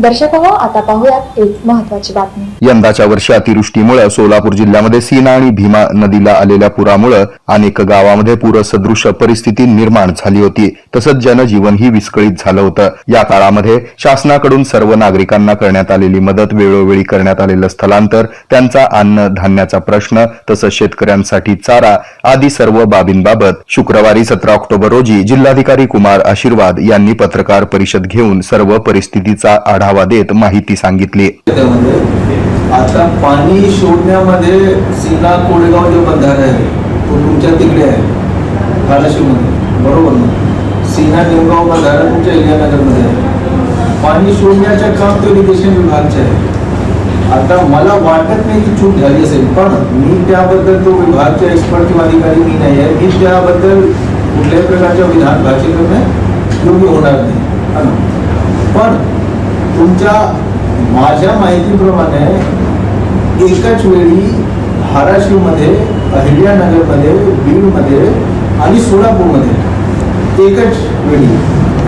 दर्शक हो आता पाहूयात एक महत्वाची बातमी. यंदाच्या वर्षी अतिवृष्टीमुळे सोलापूर जिल्ह्यामध्ये सीना आणि भीमा नदीला आलेल्या पुरामुळे अनेक गावामध्ये पूरसदृश परिस्थिती निर्माण झाली होती. तसंच जनजीवनही विस्कळीत झालं होतं. या काळामध्ये शासनाकडून सर्व नागरिकांना करण्यात आलेली मदत वेळोवेळी करण्यात आलेलं स्थलांतर त्यांचा अन्न धान्याचा प्रश्न तसंच शेतकऱ्यांसाठी चारा आदी सर्व बाबींबाबत शुक्रवारी सतरा ऑक्टोबर रोजी जिल्हाधिकारी कुमार आशीर्वाद यांनी पत्रकार परिषद घेऊन सर्व परिस्थितीचा आढावा देत माहिती सांगितली. आता पाणी शोधण्यामध्ये सीना कोळेगाव जो बंधारा आहे तो तुमच्या तिकडे आहे धाराशिवमध्ये बरोबर ना? सीना देवगाव बंधारा तुमच्या इलियानगरमध्ये आहे. पाणी शोधण्याचं काम तो इरिगेशन विभागचे आहे. आता मला वाटत नाही की चूक झाली असेल पण मी त्याबद्दल तो विभागचा एक्सपर्ट किंवा अधिकारी मी नाही आहे. मी त्याबद्दल कुठल्याही प्रकारच्या विधान भाषेकडून योग्य होणार नाही. पण तुमच्या माझ्या माहितीप्रमाणे एकाच वेळी धाराशिवमध्ये अहिल्यानगरमध्ये बीडमध्ये आणि सोलापूरमध्ये एकच वेळी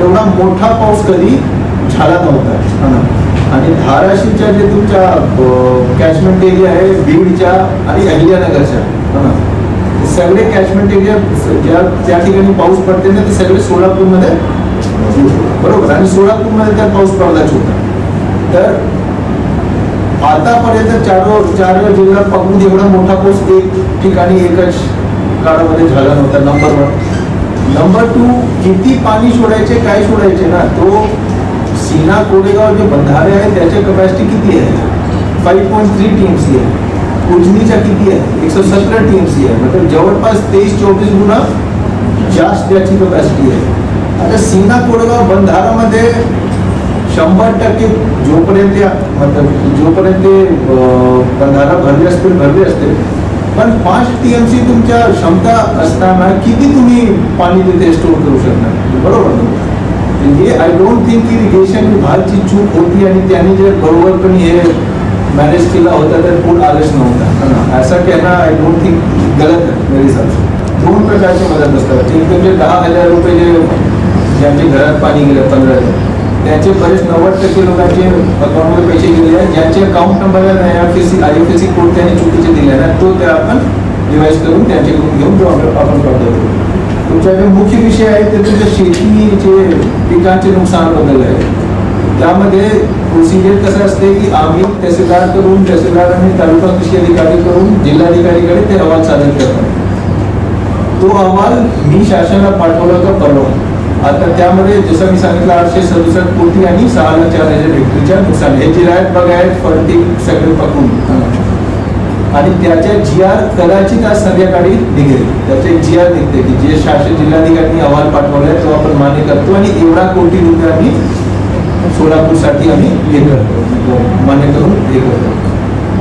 एवढा मोठा पाऊस कधी झाला नव्हता हा ना? आणि धाराशिवच्या जे तुमच्या कॅचमेंट एरिया आहे बीडच्या आणि अहिल्यानगरच्या हा ना? सगळे कॅचमेंट एरिया ज्या त्या ठिकाणी पाऊस पडते ना ते सगळे सोलापूरमध्ये बरोबर. आणि सोलापूरमध्ये त्या पाऊस पडलाच होता तर आतापर्यंत चार चार जिल्ह्यात पकडून एवढा मोठा पाऊस एक ठिकाणी एकच काळामध्ये झाला नव्हता. नंबर वन नंबर टू किती पाणी सोडायचे काय सोडायचे ना तो सीना कोडेगाव जे बंधारे आहे त्याची कपॅसिटी किती आहे? Five point three T M C आहे. उजनीच्या किती आहे? एकशे सतरा टी एम सी आहे. मतलब जवळपास तेवीस चोवीस गुणा जास्त त्याची कपॅसिटी आहे. आता सीना कोडगाव बंधारामध्ये शंभर टक्के जोपर्यंत जोपर्यंत ते, बंधारा भरले असतील भरले असतील. पण पाच टी एम सी तुमच्या क्षमता असताना किती तुम्ही पाणी तिथे स्टोर करू शकणार बरोबर ना? आय डोंट थिंक इरिगेशन विभागची चूक होती आणि त्यांनी जे बरोबरपणे हे मॅनेज केला होता तर पूर आलेच नव्हता. है ऐसा कहना आय डोंट थिंक गलत आहे मेरे हिसाब से. दोन प्रकारची मदत असतात. एक म्हणजे दहा हजार रुपये जे म्हणजे ज्यांच्या घरात पाणी गेलं पंधरा त्याचे बरेच नव्वद टक्के लोकांचे अकाउंटमध्ये पैसे गेले आहेत. ज्यांचे account number I F S C I F S C code त्यांनी चुकीचे दिले ना तो ते आपण रिवाईज करून त्यांच्याकडून घेऊन तो आपण करतो प्राप्त करू मुख्य विषय आहे ते तुमच्या शेतीचे पिकांचे नुकसानाबद्दल आहे. त्यामध्ये प्रोसिजर कसं असते की आम्ही तहसीलदार करून तहसीलदार आणि तालुका कृषी अधिकारी करून जिल्हाधिकारीकडे ते अहवाल सादर करतात तो अहवाल मी शासनाला पाठवला का परवा. आता त्यामध्ये जसं मी सांगितलं आठशे सदुसष्ट कोटी आणि सहा लाख चार हजार हेक्टरच्या नुकसान. हे जिरायत बघायत फळटी सगळे पकडून आणि त्याच्या जी आर कदाचित आज संध्याकाळी निघेल. त्याचे जी आर निघते की जे शासन जिल्हाधिकारी अहवाल पाठवलाय तो आपण मान्य करतो आणि एवढा कोटी रुपये आम्ही सोलापूरसाठी आम्ही हे करतो. म्हणजे मान्य करून हे करतो.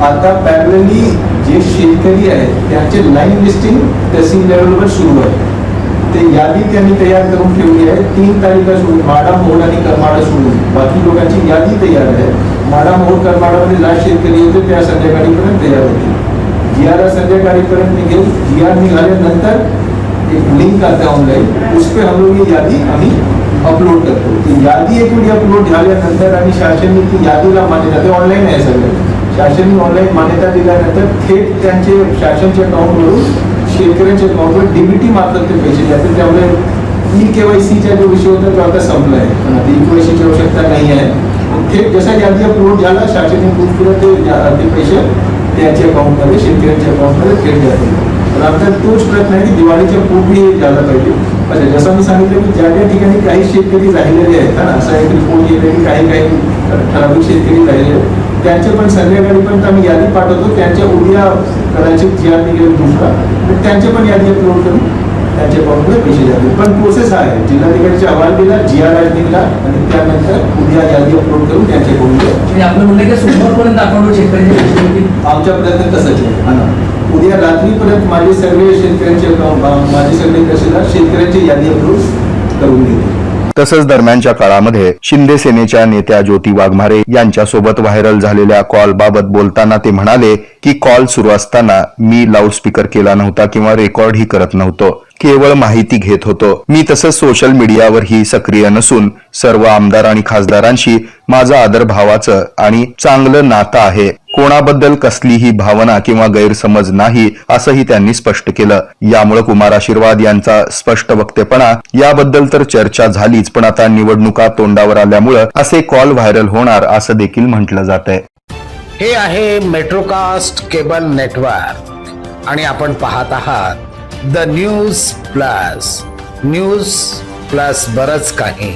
आता पॅरलली जे शेतकरी आहेत त्यांचे लाईन लिस्टिंग तहसील लेवलवर सुरू आहे. ते यादी त्यांनी तयार करून ठेवली आहे. तीन तारीखला सोडून माडा मोड आणि करमाडा सोडून बाकी लोकांची यादी तयार आहे. माडा मोड करमाडामध्ये लास्ट शेतकरी येतो त्या संध्याकाळीपर्यंत तयार होते जियाला आर संध्याकाळीपर्यंत निघेल जिया निघाल्यानंतर एक लिंक आता ऑनलाईन उस पे हम लोग ये यादी आम्ही अपलोड करतो. ती यादी एक वेळी अपलोड झाल्यानंतर आणि शासनाने ती यादीला मान्यता ते ऑनलाईन आहे सगळं. शासनाने ऑनलाईन मान्यता दिल्यानंतर थेट त्यांचे शासनच्या अकाउंटवरून शेतकऱ्यांच्या अकाउंटवर डीबीटी मार्फत ते पैसे जातात त्यामुळे ई के वाय सीचा जो विषय होता तो आता संपला आहे पण आता ई के वाय सीची आवश्यकता नाही आहे थेट जसा यादी अपलोड झाला शासकीय पूर्ण केलं ते ते पैसे त्याच्या अकाउंटमध्ये शेतकऱ्यांच्या अकाउंटमध्ये थेट जातील. पण आता तोच प्रयत्न आहे की दिवाळीच्या पूर्वी झाला पाहिजे. अच्छा जसं मी सांगितलं की ज्या ज्या ठिकाणी काही शेतकरी राहिलेले आहेत ना असा एक रिपोर्ट येते की काही काही ठराविक शेतकरी राहिले आहेत. त्यांचे पण संध्याकाळीपर्यंत आम्ही यादी पाठवतो. त्यांच्या उद्या कदाचित जी आर निघेल दुसरा त्यांचे पण यादी अपलोड करून त्यांच्या अकाउंटमध्ये पैसे जातील पण प्रोसेस आहे. जिल्हाधिकारीचा अहवाल दिला जी आर आय निघला आणि त्यानंतर उद्या यादी अपलोड करून त्यांच्या अकाउंटमध्ये म्हणजे आपलं म्हणणं की सोमवारपर्यंत अकाउंटवर शेतकऱ्यांचे आमच्या प्रयत्न तसंच आहे. उद्या रात्रीपर्यंत माझे सगळे शेतकऱ्यांचे अकाउंट माझे सगळे तहसीलदार शेतकऱ्यांची यादी अपलोड करून घेतील तसंच दरम्यानच्या काळामध्ये शिंदे सेनेच्या नेत्या ज्योती वाघमारे यांच्यासोबत व्हायरल झालेल्या कॉल बाबत बोलताना ते म्हणाले की कॉल सुरू असताना मी लाऊडस्पीकर केला नव्हता किंवा रेकॉर्डही करत नव्हतो. केवळ माहिती घेत होतो. मी तसंच सोशल मीडियावरही सक्रिय नसून सर्व आमदार आणि खासदारांशी माझं आदर भावाचं आणि चांगलं नातं आहे. कोणाबद्दल कसलीही भावना किंवा गैरसमज नाही असंही त्यांनी स्पष्ट केलं. यामुळे कुमार आशीर्वाद यांचा स्पष्ट वक्तेपणा याबद्दल तर चर्चा झालीच पण आता निवडणुका तोंडावर आल्यामुळं असे कॉल व्हायरल होणार असं देखील म्हटलं जात आहे हे आहे मेट्रोकास्ट केबल नेटवर्क आणि आपण पाहत आहात the news plus news plus बरच काही.